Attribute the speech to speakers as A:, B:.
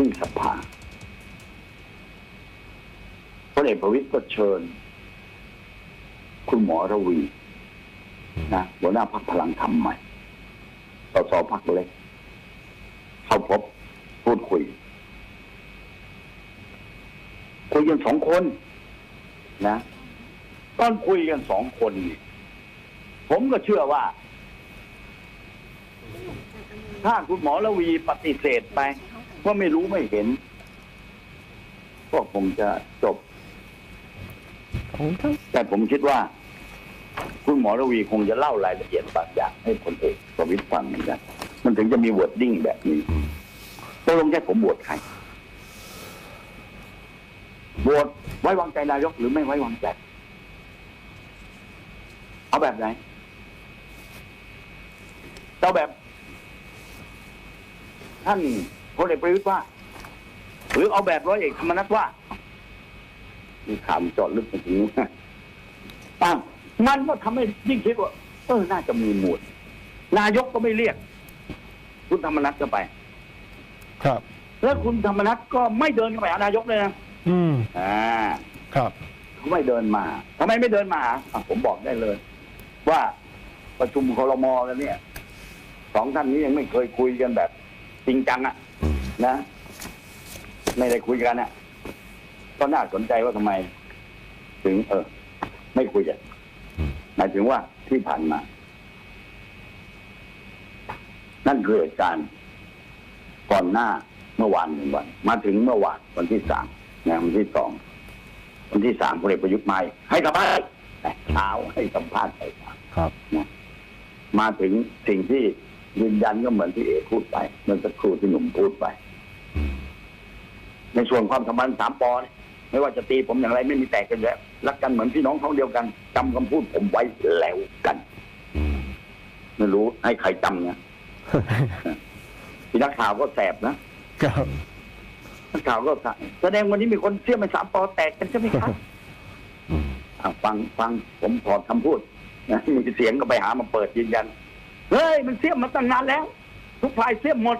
A: ที่สภาพลเอกประวิตยก็เชิญ คุณหมอระวีนะหัวหน้าพักพลังธรรมใหม่สสพักเล็ก เข้าพบพูดคุย คุยกันสองคน นะตอนคุยกันสองคนนี่ผมก็เชื่อว่า ถ้าคุณหมอระวีปฏิเสธไป ว่าไม่รู้ไม่เห็น ก็คงจะจบ
B: ของทั้ง
A: แต่ผมคิดว่า คุณหมอระวีคงจะเล่ารายละเอียดบางอย่างให้พลเอกประวิตรฟังเหมือนกันมันถึงจะมีวอร์ดดิ้งแบบนี้ตกลงแค่ผมบวชใครบวชไว้วางใจนายกหรือไม่ไว้วางใจ เอาแบบไหนเอาแบบ ท่าน พลเอกประวิตรว่า หรือเอาแบบร้อยเอกธรรมนัฐว่ามีข่าวมันเจอดลึกไปถึงนู้นอ้าวมันก็ทำให้ยิ่งคิดว่า เออน่าจะมีมูลนายกก็ไม่เรียก คุณธรรมนัฐก็ไป
B: ครับ
A: แล้วคุณธรรมนัฐก็ไม่เดินเข้าไปหานายกเลยนะ
B: อืม
A: อ่า
B: ครับ
A: เขาไม่เดินมาทำไมไม่เดินมาหาอะผมบอกได้เลย ว่าประชุมคลมกันเนี่ยสองท่านนี้ยังไม่เคยคุยกันแบบจริงจังอะ นะ ไม่ได้คุยกันอะก็น่าสนใจว่าทำไม ถึง เออ ไม่คุยกันหมายถึงว่าที่ผ่านมา นั่นคือเหตุการณ์ก่อนหน้าเมื่อวานหนึ่งวัน มาถึงเมื่อวานวันที่สามนะวันที่สองวันที่สามพลเอกประยุทธ์มาอีกให้สัมภาษณ์เช้าให้สัมภาษณ์ไปครับ
B: ครับ
A: มาถึงสิ่งที่ยืนยันก็เหมือนที่เอกพูดไปเมื่อสัก ส่วนความสัมพันธ์สามปอเนี่ยไม่ว่าจะตีผมอย่างไรไม่มีแตกกันแล้วรักกันเหมือนพี่น้องท้องเดียวกันจำคำพูดผมไว้แล้วกันไม่รู้ให้ใครจำนะพี่นักข่าวก็แสบนะครับนักข่าวก็แสบแสดงวันนี้มีคนเสี้ยมไปสามปอแตกกันใช่ไหมครับอะฟังฟังผมถอดคำพูดนะมีเสียงก็ไปหามาเปิดยืนยันเฮ้ยมันเสี้ยมมาตั้งนานแล้ว ทุกฝ่ายเสี้ยมหมด